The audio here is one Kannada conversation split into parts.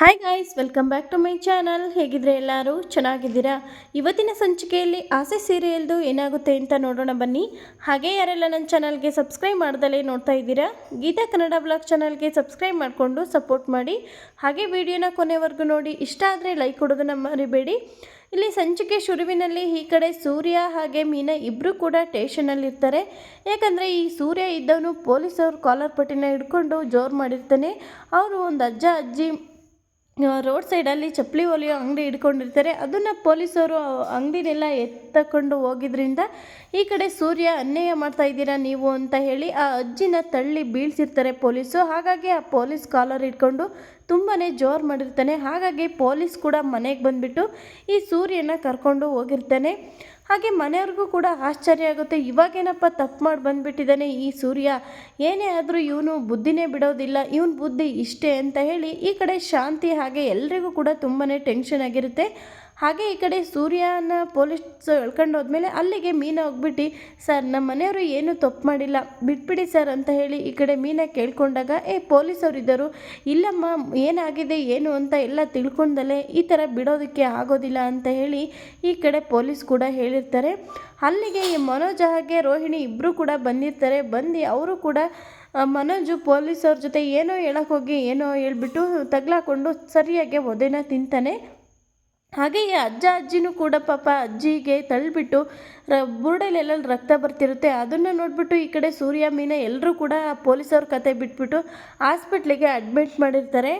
Hi guys welcome back to my channel ಹೇಗಿದ್ರೆ ಎಲ್ಲರೂ ಚೆನ್ನಾಗಿದ್ದೀರಾ? ಇವತ್ತಿನ ಸಂಚಿಕೆಯಲ್ಲಿ ಆಸೆ ಸೀರಿಯಲ್ದು ಏನಾಗುತ್ತೆ ಅಂತ ನೋಡೋಣ ಬನ್ನಿ. ಹಾಗೆ ಯಾರೆಲ್ಲ ನನ್ನ ಚಾನಲ್ಗೆ ಸಬ್ಸ್ಕ್ರೈಬ್ ಮಾಡ್ದಲೇ ನೋಡ್ತಾ ಇದ್ದೀರಾ, ಗೀತಾ ಕನ್ನಡ ಬ್ಲಾಗ್ ಚಾನಲ್ಗೆ ಸಬ್ಸ್ಕ್ರೈಬ್ ಮಾಡಿಕೊಂಡು ಸಪೋರ್ಟ್ ಮಾಡಿ. ಹಾಗೆ ವಿಡಿಯೋನ ಕೊನೆವರೆಗೂ ನೋಡಿ, ಇಷ್ಟ ಆದರೆ ಲೈಕ್ ಕೊಡೋದನ್ನ ಮರಿಬೇಡಿ. ಇಲ್ಲಿ ಸಂಚಿಕೆ ಶುರುವಿನಲ್ಲಿ ಈ ಕಡೆ ಸೂರ್ಯ ಹಾಗೆ ಮೀನಾ ಇಬ್ಬರು ಕೂಡ ಟೇಷನಲ್ಲಿರ್ತಾರೆ ಯಾಕಂದರೆ ಈ ಸೂರ್ಯ ಇದ್ದವನು ಪೊಲೀಸವ್ರು ಕಾಲರ್ ಪಟ್ಟಿನ ಹಿಡ್ಕೊಂಡು ಜೋರು ಮಾಡಿರ್ತಾನೆ. ಅವರು ಒಂದು ಅಜ್ಜ ಅಜ್ಜಿ ರೋಡ್ ಸೈಡಲ್ಲಿ ಚಪ್ಪಲಿ ಹೊಲಿಯೋ ಅಂಗಡಿ ಇಟ್ಕೊಂಡಿರ್ತಾರೆ ಅದನ್ನು ಪೊಲೀಸರು ಅಂಗಡಿನೆಲ್ಲ ಎತ್ತಕೊಂಡು ಹೋಗಿದ್ರಿಂದ ಈ ಕಡೆ ಸೂರ್ಯ ಅನ್ಯಾಯ ಮಾಡ್ತಾ ಇದ್ದೀರಾ ನೀವು ಅಂತ ಹೇಳಿ ಆ ಅಜ್ಜಿನ ತಳ್ಳಿ ಬೀಳ್ಸಿರ್ತಾರೆ ಪೊಲೀಸು. ಹಾಗಾಗಿ ಆ ಪೊಲೀಸ್ ಕಾಲರ್ ಇಟ್ಕೊಂಡು ತುಂಬಾ ಜೋರು ಮಾಡಿರ್ತಾನೆ. ಹಾಗಾಗಿ ಪೊಲೀಸ್ ಕೂಡ ಮನೆಗೆ ಬಂದುಬಿಟ್ಟು ಈ ಸೂರ್ಯನ ಕರ್ಕೊಂಡು ಹೋಗಿರ್ತಾನೆ. ಹಾಗೆ ಮನೆಯವ್ರಿಗೂ ಕೂಡ ಆಶ್ಚರ್ಯ ಆಗುತ್ತೆ. ಇವಾಗೇನಪ್ಪ ತಪ್ಪು ಮಾಡಿ ಬಂದುಬಿಟ್ಟಿದ್ದಾನೆ ಈ ಸೂರ್ಯ. ಏನೇ ಆದರೂ ಇವನು ಬುದ್ಧಿನೇ ಬಿಡೋದಿಲ್ಲ. ಇವನು ಬುದ್ಧಿ ಇಷ್ಟೇ ಅಂತ ಹೇಳಿ ಈ ಕಡೆ ಶಾಂತಿ ಹಾಗೆ ಎಲ್ರಿಗೂ ಕೂಡ ತುಂಬಾ ಟೆನ್ಷನ್ ಆಗಿರುತ್ತೆ. ಹಾಗೆ ಈ ಕಡೆ ಸೂರ್ಯನ ಪೊಲೀಸ್ ಎಳ್ಕೊಂಡು ಹೋದ್ಮೇಲೆ ಅಲ್ಲಿಗೆ ಮೀನ ಹೋಗ್ಬಿಟ್ಟು, ಸರ್ ನಮ್ಮ ಮನೆಯವರು ಏನೂ ತಪ್ಪು ಮಾಡಿಲ್ಲ. ಬಿಟ್ಬಿಡಿ ಸರ್, ಅಂತ ಹೇಳಿ ಈ ಕಡೆ ಮೀನ ಕೇಳ್ಕೊಂಡಾಗ, ಏ, ಪೊಲೀಸವ್ರು ಇದ್ದರು. ಇಲ್ಲಮ್ಮ, ಏನಾಗಿದೆ, ಏನು ಅಂತ ಎಲ್ಲ ತಿಳ್ಕೊಂಡಲೇ ಈ ಥರ ಬಿಡೋದಕ್ಕೆ ಆಗೋದಿಲ್ಲ, ಅಂತ ಹೇಳಿ ಈ ಕಡೆ ಪೊಲೀಸ್ ಕೂಡ ಹೇಳಿರ್ತಾರೆ. ಅಲ್ಲಿಗೆ ಈ ಮನೋಜ್ ಹಾಗೆ ರೋಹಿಣಿ ಇಬ್ಬರು ಕೂಡ ಬಂದಿರ್ತಾರೆ. ಬಂದು ಅವರು ಕೂಡ ಮನೋಜು ಪೊಲೀಸವ್ರ ಜೊತೆ ಏನೋ ಹೇಳೋಕ್ಕೋಗಿ ಏನೋ ಹೇಳ್ಬಿಟ್ಟು ತಗ್ಲಾಕೊಂಡು ಸರಿಯಾಗಿ ಒದೆನ ತಿಂತಾನೆ. ಹಾಗೆ ಈ ಅಜ್ಜ ಅಜ್ಜಿನೂ ಕೂಡ ಪಾಪ ಅಜ್ಜಿಗೆ ತಳ್ಳಿಬಿಟ್ಟು ರ ಬುರುಡೆಲೆಲ್ಲ ರಕ್ತ ಬರ್ತಿರುತ್ತೆ. ಅದನ್ನು ನೋಡಿಬಿಟ್ಟು ಈ ಕಡೆ ಸೂರ್ಯ, ಮೀನ ಎಲ್ಲರೂ ಕೂಡ ಪೊಲೀಸವ್ರ ಕತೆ ಬಿಟ್ಬಿಟ್ಟು ಹಾಸ್ಪಿಟ್ಲಿಗೆ ಅಡ್ಮಿಟ್ ಮಾಡಿರ್ತಾರೆ.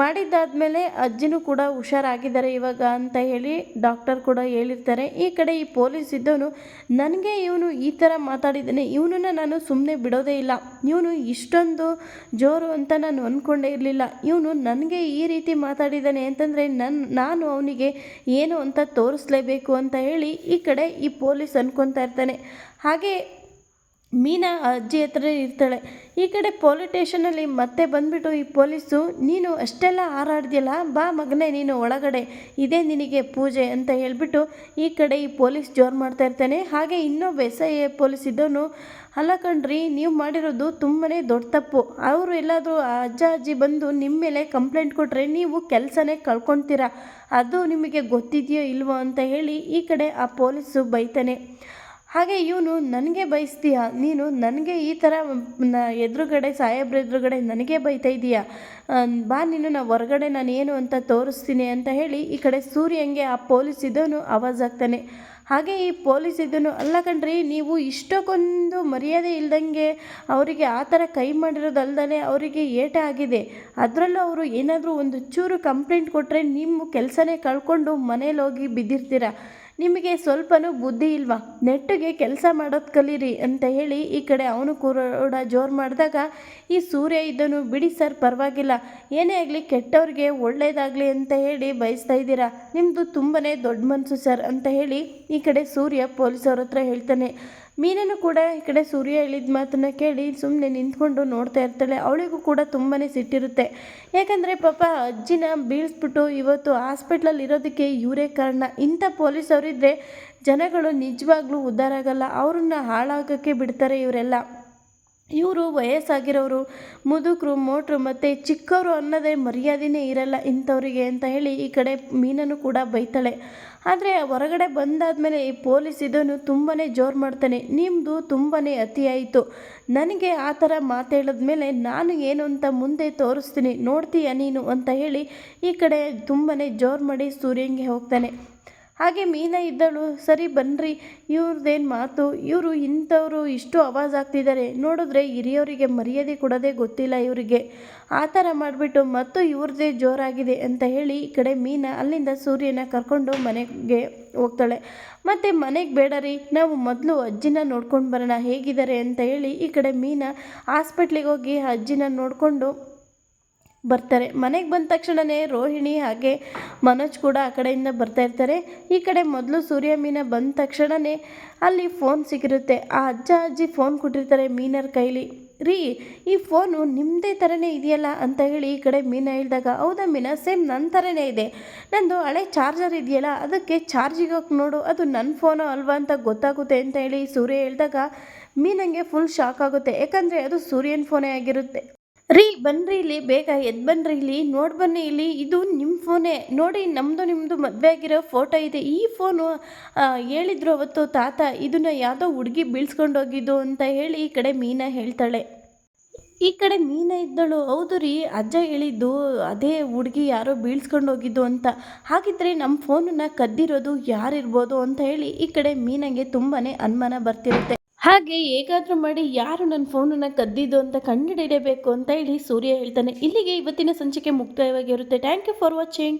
ಮಾಡಿದ್ದಾದಮೇಲೆ ಅಜ್ಜಿನೂ ಕೂಡ ಹುಷಾರಾಗಿದ್ದಾರೆ ಇವಾಗ ಅಂತ ಹೇಳಿ ಡಾಕ್ಟರ್ ಕೂಡ ಹೇಳಿರ್ತಾರೆ. ಈ ಕಡೆ ಈ ಪೊಲೀಸ್ ಇದ್ದವನು, ನನಗೆ ಇವನು ಈ ಥರ ಮಾತಾಡಿದ್ದಾನೆ. ಇವನನ್ನು ನಾನು ಸುಮ್ಮನೆ ಬಿಡೋದೇ ಇಲ್ಲ. ಇವನು ಇಷ್ಟೊಂದು ಜೋರು ಅಂತ ನಾನು ಅಂದ್ಕೊಂಡೇ ಇರಲಿಲ್ಲ. ಇವನು ನನಗೆ ಈ ರೀತಿ ಮಾತಾಡಿದ್ದಾನೆ ಅಂತಂದರೆ ನನ್ನ ನಾನು ಅವನಿಗೆ ಏನು ಅಂತ ತೋರಿಸ್ಲೇಬೇಕು ಅಂತ ಹೇಳಿ ಈ ಕಡೆ ಈ ಪೊಲೀಸ್ ಅನ್ಕೊತಾ ಇರ್ತಾನೆ. ಹಾಗೆ ಮೀನಾ ಅಜ್ಜಿ ಹತ್ರ ಇರ್ತಾಳೆ. ಈ ಕಡೆ ಪೊಲೀಸ್ ಸ್ಟೇಷನಲ್ಲಿ ಮತ್ತೆ ಬಂದ್ಬಿಟ್ಟು, ಈ ಪೊಲೀಸು, ನೀನು ಅಷ್ಟೆಲ್ಲ ಹಾರಾಡ್ದಿಯಲ್ಲ? ಬಾ ಮಗನೇ, ನೀನು ಒಳಗಡೆ. ಇದೇ ನಿನಗೆ ಪೂಜೆ ಅಂತ ಹೇಳಿಬಿಟ್ಟು ಈ ಕಡೆ ಈ ಪೊಲೀಸ್ ಜೋರು ಮಾಡ್ತಾ ಇರ್ತಾನೆ. ಹಾಗೆ ಇನ್ನೊಬ್ಬ ಎಸ್ ಪೊಲೀಸ್ ಇದ್ದವನು, ಅಲ್ಲ ಕಣ್ರಿ, ನೀವು ಮಾಡಿರೋದು ತುಂಬಾ ದೊಡ್ಡ ತಪ್ಪು. ಅವರು ಎಲ್ಲಾದರೂ ಅಜ್ಜ, ಅಜ್ಜಿ ಬಂದು ನಿಮ್ಮ ಮೇಲೆ ಕಂಪ್ಲೇಂಟ್ ಕೊಟ್ಟರೆ ನೀವು ಕೆಲಸನೇ ಕಳ್ಕೊತೀರಾ. ಅದು ನಿಮಗೆ ಗೊತ್ತಿದೆಯೋ ಇಲ್ವೋ ಅಂತ ಹೇಳಿ ಈ ಕಡೆ ಆ ಪೊಲೀಸು ಬೈತಾನೆ. ಹಾಗೆ ಇವನು ನನಗೆ ಬಯಸ್ತೀಯ? ನೀನು ನನಗೆ ಈ ಥರ ಎದುರುಗಡೆ, ಸಾಹೇಬ್ರ ಎದುರುಗಡೆ ನನಗೆ ಬೈತಾ ಇದೀಯ? ಬಾ ನೀನು, ನಾ ಹೊರಗಡೆ ನಾನು ಏನು ಅಂತ ತೋರಿಸ್ತೀನಿ ಅಂತ ಹೇಳಿ ಈ ಕಡೆ ಸೂರ್ಯಂಗೆ ಆ ಪೊಲೀಸ್ ಇದ್ದವನು ಆವಾಜ್ ಆಗ್ತಾನೆ ಹಾಗೆ ಈ ಪೊಲೀಸ್ ಇದ್ದನು ಅಲ್ಲ ಕಣ್ರಿ, ನೀವು ಇಷ್ಟಕ್ಕೊಂದು ಮರ್ಯಾದೆ ಇಲ್ದಂಗೆ ಅವರಿಗೆ ಆ ಥರ ಕೈ ಮಾಡಿರೋದಲ್ದೇ ಅವರಿಗೆ ಏಟ ಆಗಿದೆ. ಅದರಲ್ಲೂ ಅವರು ಏನಾದರೂ ಒಂದು ಚೂರು ಕಂಪ್ಲೇಂಟ್ ಕೊಟ್ಟರೆ ನಿಮ್ಮ ಕೆಲಸನೇ ಕಳ್ಕೊಂಡು ಮನೇಲಿ ಹೋಗಿ ಬಿದ್ದಿರ್ತೀರ? ನಿಮಗೆ ಸ್ವಲ್ಪನೂ ಬುದ್ಧಿ ಇಲ್ವಾ? ನೆಟ್ಟಿಗೆ ಕೆಲಸ ಮಾಡೋದು ಕಲೀರಿ ಅಂತ ಹೇಳಿ ಈ ಕಡೆ ಅವನು ಕೂಡ ಜೋರು ಮಾಡಿದಾಗ, ಈ ಸೂರ್ಯ ಇದ್ದನು ಬಿಡಿ ಸರ್ ಪರವಾಗಿಲ್ಲ. ಏನೇ ಆಗಲಿ ಕೆಟ್ಟವ್ರಿಗೆ ಒಳ್ಳೆಯದಾಗಲಿ ಅಂತ ಹೇಳಿ ಬಯಸ್ತಾ ಇದ್ದೀರಾ? ನಿಮ್ಮದು ತುಂಬಾ ದೊಡ್ಡ ಮನಸ್ಸು ಸರ್ ಅಂತ ಹೇಳಿ ಈ ಕಡೆ ಸೂರ್ಯ ಪೊಲೀಸವ್ರ ಹತ್ರ ಹೇಳ್ತಾನೆ. ಮೀನನ್ನು ಕೂಡ ಈ ಕಡೆ ಸೂರ್ಯ ಹೇಳಿದ ಮಾತನ್ನು ಕೇಳಿ ಸುಮ್ಮನೆ ನಿಂತ್ಕೊಂಡು ನೋಡ್ತಾ ಇರ್ತಾಳೆ. ಅವಳಿಗೂ ಕೂಡ ತುಂಬಾ ಸಿಟ್ಟಿರುತ್ತೆ. ಯಾಕಂದರೆ ಪಾಪ ಅಜ್ಜಿನ ಬೀಳಿಸ್ಬಿಟ್ಟು ಇವತ್ತು ಹಾಸ್ಪಿಟ್ಲಲ್ಲಿ ಇರೋದಕ್ಕೆ ಇವರೇ ಕಾರಣ. ಇಂಥ ಪೊಲೀಸವರಿದ್ದರೆ ಜನಗಳು ನಿಜವಾಗ್ಲೂ ಉದ್ಧಾರ ಆಗಲ್ಲ. ಅವ್ರನ್ನ ಹಾಳಾಗೋಕ್ಕೆ ಬಿಡ್ತಾರೆ ಇವರೆಲ್ಲ. ಇವರು ವಯಸ್ಸಾಗಿರೋರು, ಮುದುಕರು, ಮೋಟ್ರು ಮತ್ತು ಚಿಕ್ಕವರು ಅನ್ನೋದೇ ಮರ್ಯಾದೆನೇ ಇರಲ್ಲ ಇಂಥವರಿಗೆ ಅಂತ ಹೇಳಿ ಈ ಕಡೆ ಮೀನನ್ನು ಕೂಡ ಬೈತಾಳೆ. ಆದರೆ ಹೊರಗಡೆ ಬಂದಾದಮೇಲೆ ಈ ಪೊಲೀಸ್ ಇದನ್ನು ತುಂಬಾ ಜೋರು ಮಾಡ್ತಾನೆ. ನಿಮ್ಮದು ತುಂಬಾ ಅತಿಯಾಯಿತು ನನಗೆ ಆ ಥರ ಮಾತೇಳಿದ್ಮೇಲೆ ನಾನು ಏನು ಅಂತ ಮುಂದೆ ತೋರಿಸ್ತೀನಿ, ನೋಡ್ತೀಯ ನೀನು ಅಂತ ಹೇಳಿ ಈ ಕಡೆ ತುಂಬಾ ಜೋರು ಮಾಡಿ ಸೂರ್ಯಂಗೆ ಹೋಗ್ತಾನೆ. ಹಾಗೆ ಮೀನ ಇದ್ದಳು, ಸರಿ ಬನ್ನಿರಿ ಇವ್ರದ್ದೇನು ಮಾತು? ಇವರು ಇಂಥವರು ಇಷ್ಟು ಆವಾಜ್ ಆಗ್ತಿದ್ದಾರೆ ನೋಡಿದ್ರೆ ಹಿರಿಯವರಿಗೆ ಮರ್ಯಾದೆ ಕೊಡೋದೇ ಗೊತ್ತಿಲ್ಲ ಇವರಿಗೆ. ಆ ಥರ ಮಾಡಿಬಿಟ್ಟು ಮತ್ತು ಇವ್ರದ್ದೇ ಜೋರಾಗಿದೆ ಅಂತ ಹೇಳಿ ಈ ಕಡೆ ಮೀನ ಅಲ್ಲಿಂದ ಸೂರ್ಯನ ಕರ್ಕೊಂಡು ಮನೆಗೆ ಹೋಗ್ತಾಳೆ. ಮತ್ತು ಮನೆಗೆ ಬೇಡ ರೀ, ನಾವು ಮೊದಲು ಅಜ್ಜಿನ ನೋಡ್ಕೊಂಡು ಬರೋಣ ಹೇಗಿದ್ದಾರೆ ಅಂತ ಹೇಳಿ ಈ ಕಡೆ ಮೀನ ಹಾಸ್ಪಿಟ್ಲಿಗೆ ಹೋಗಿ ಅಜ್ಜಿನ ನೋಡಿಕೊಂಡು ಬರ್ತಾರೆ. ಮನೆಗೆ ಬಂದ ತಕ್ಷಣವೇ ರೋಹಿಣಿ ಹಾಗೆ ಮನೋಜ್ ಕೂಡ ಆ ಕಡೆಯಿಂದ ಬರ್ತಾ ಇರ್ತಾರೆ. ಈ ಕಡೆ ಮೊದಲು ಸೂರ್ಯ ಮೀನ ಬಂದ ತಕ್ಷಣವೇ ಅಲ್ಲಿ ಫೋನ್ ಸಿಗಿರುತ್ತೆ ಆ ಅಜ್ಜ ಅಜ್ಜಿ ಫೋನ್ ಕೊಟ್ಟಿರ್ತಾರೆ ಮೀನರ ಕೈಲಿ. ರೀ, ಈ ಫೋನು ನಿಮ್ಮದೇ ಥರನೇ ಇದೆಯಲ್ಲ ಅಂತ ಹೇಳಿ ಈ ಕಡೆ ಮೀನ ಹೇಳಿದಾಗ, ಹೌದಾ ಮೀನ? ಸೇಮ್ ನನ್ನ ಥರನೇ ಇದೆ. ನಂದು ಹಳೆ ಚಾರ್ಜರ್ ಇದೆಯಲ್ಲ, ಅದಕ್ಕೆ ಚಾರ್ಜಿಗೆ ಹೋಗಿ ನೋಡು, ಅದು ನನ್ನ ಫೋನು ಅಲ್ವಾ ಅಂತ ಗೊತ್ತಾಗುತ್ತೆ ಅಂತ ಹೇಳಿ ಸೂರ್ಯ ಹೇಳಿದಾಗ ಮೀನಂಗೆ ಫುಲ್ ಶಾಕ್ ಆಗುತ್ತೆ. ಯಾಕಂದರೆ ಅದು ಸೂರ್ಯನ ಫೋನೇ ಆಗಿರುತ್ತೆ. ರೀ, ಬನ್ರಿ ಇಲ್ಲಿ, ಬೇಗ ಎದ್ದು ಬನ್ರಿ ಇಲ್ಲಿ, ನೋಡಿ ಬನ್ನಿ ಇಲ್ಲಿ, ಇದು ನಿಮ್ಮ ಫೋನೇ ನೋಡಿ ನಮ್ಮದು ನಿಮ್ಮದು ಮದುವೆ ಆಗಿರೋ ಫೋಟೋ ಇದೆ. ಈ ಫೋನು ಹೇಳಿದ್ರು ಅವತ್ತು ತಾತ, ಇದನ್ನು ಯಾವುದೋ ಹುಡುಗಿ ಬೀಳ್ಸ್ಕೊಂಡೋಗಿದ್ದು ಅಂತ ಹೇಳಿ ಈ ಕಡೆ ಮೀನಾ ಹೇಳ್ತಾಳೆ. ಈ ಕಡೆ ಮೀನ ಇದ್ದಳು. ಹೌದು ರೀ, ಅಜ್ಜ ಹೇಳಿದ್ದು, ಅದೇ ಹುಡುಗಿ ಯಾರೋ ಬೀಳ್ಸ್ಕೊಂಡು ಹೋಗಿದ್ದು ಅಂತ. ಹಾಗಿದ್ರೆ ನಮ್ಮ ಫೋನನ್ನು ಕದ್ದಿರೋದು ಯಾರಿರ್ಬೋದು ಅಂತ ಹೇಳಿ ಈ ಕಡೆ ಮೀನಾಗೆ ತುಂಬಾ ಅನುಮಾನ ಬರ್ತಿರುತ್ತೆ. ಹಾಗೆ ಹೇಗಾದರೂ ಮಾಡಿ ಯಾರು ನನ್ನ ಫೋನನ್ನು ಕದ್ದಿದ್ದು ಅಂತ ಕಂಡುಹಿಡಿಯಬೇಕು ಅಂತ ಹೇಳಿ ಸೂರ್ಯ ಹೇಳ್ತಾನೆ. ಇಲ್ಲಿಗೆ ಇವತ್ತಿನ ಸಂಚಿಕೆ ಮುಕ್ತಾಯವಾಗಿರುತ್ತೆ. Thank you for watching